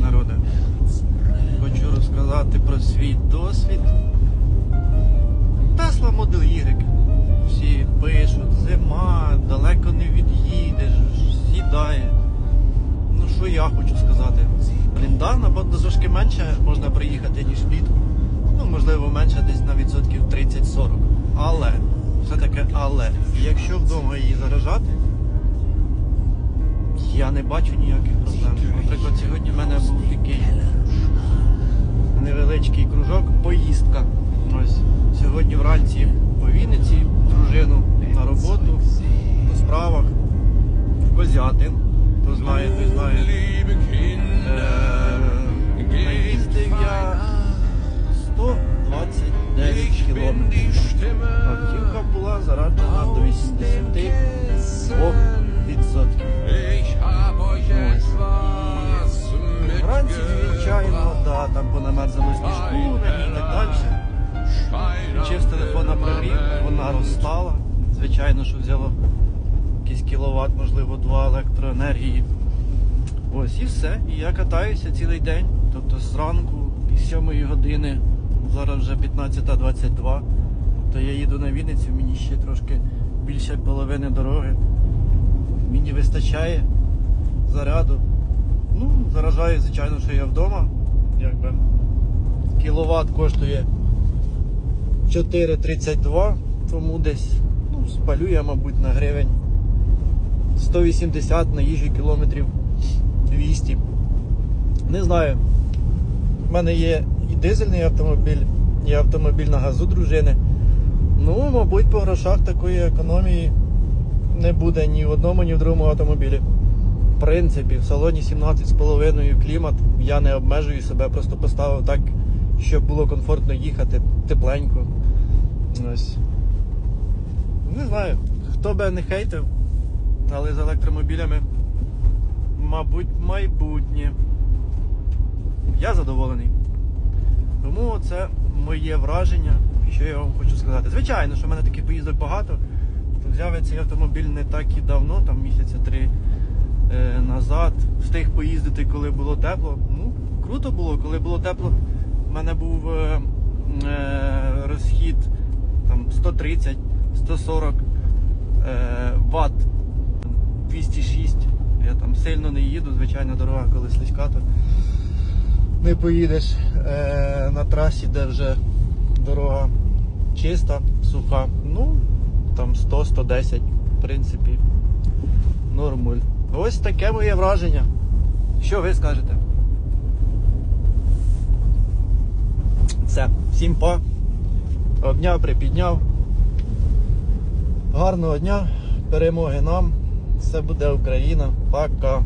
народе. Хочу розказати про свій досвід. Тесла Model Y. Всі пишуть, зима, далеко не від'їдеш, сідає. Ну що я хочу сказати? Блін, да, набагато трошки менше можна приїхати, ніж влітку. Ну, можливо, менше десь на відсотків 30-40. Але, все таке але, якщо вдома її заражати, я не бачу ніяких проблем. Наприклад, сьогодні сьогодні вранці по Вінниці, дружину на роботу, по справах, в Козятин. Хто знає, той знає. Е, Наїздив я 129 кілометрів. Автівка була зараджена до 82%. Вранці, звичайно, да, там понамерзло вона розстала. Звичайно, що взяло якийсь кіловат, можливо, два електроенергії. Ось і все. І я катаюся цілий день. Тобто зранку, із 7 години, зараз вже 15.22, то я їду на Вінницю, мені ще трошки більше половини дороги. Мені вистачає заряду. Ну, заражаю, звичайно, що я вдома. Якби кіловат коштує 4,32, тому десь ну, спалю я, мабуть, на гривень 180 на їжі кілометрів 200. Не знаю. У мене є і дизельний автомобіль, і автомобіль на газу дружини. Ну, мабуть, по грошах такої економії не буде ні в одному, ні в другому автомобілі. В принципі, в салоні 17,5 клімат. Я не обмежую себе, просто поставив так, щоб було комфортно їхати, тепленько. Ось. Не знаю, хто би не хейтив, але з електромобілями, мабуть, майбутнє. Я задоволений. Тому це моє враження, що я вам хочу сказати. Звичайно, що в мене таких поїздок багато. Взяв цей автомобіль не так і давно, там місяця три е, назад. Встиг поїздити, коли було тепло. Ну, круто було, коли було тепло. У мене був е, е, розхід там 130, 140 е, Вт 206. Я там сильно не їду, звичайно, дорога, коли слизька, то не поїдеш е, на трасі, де вже дорога чиста, суха. Ну, там 100-110, в принципі, нормуль. Ось таке моє враження. Що ви скажете? Все, всім па. Обняв, припідняв. Гарного дня, перемоги нам. Все буде Україна. Пока.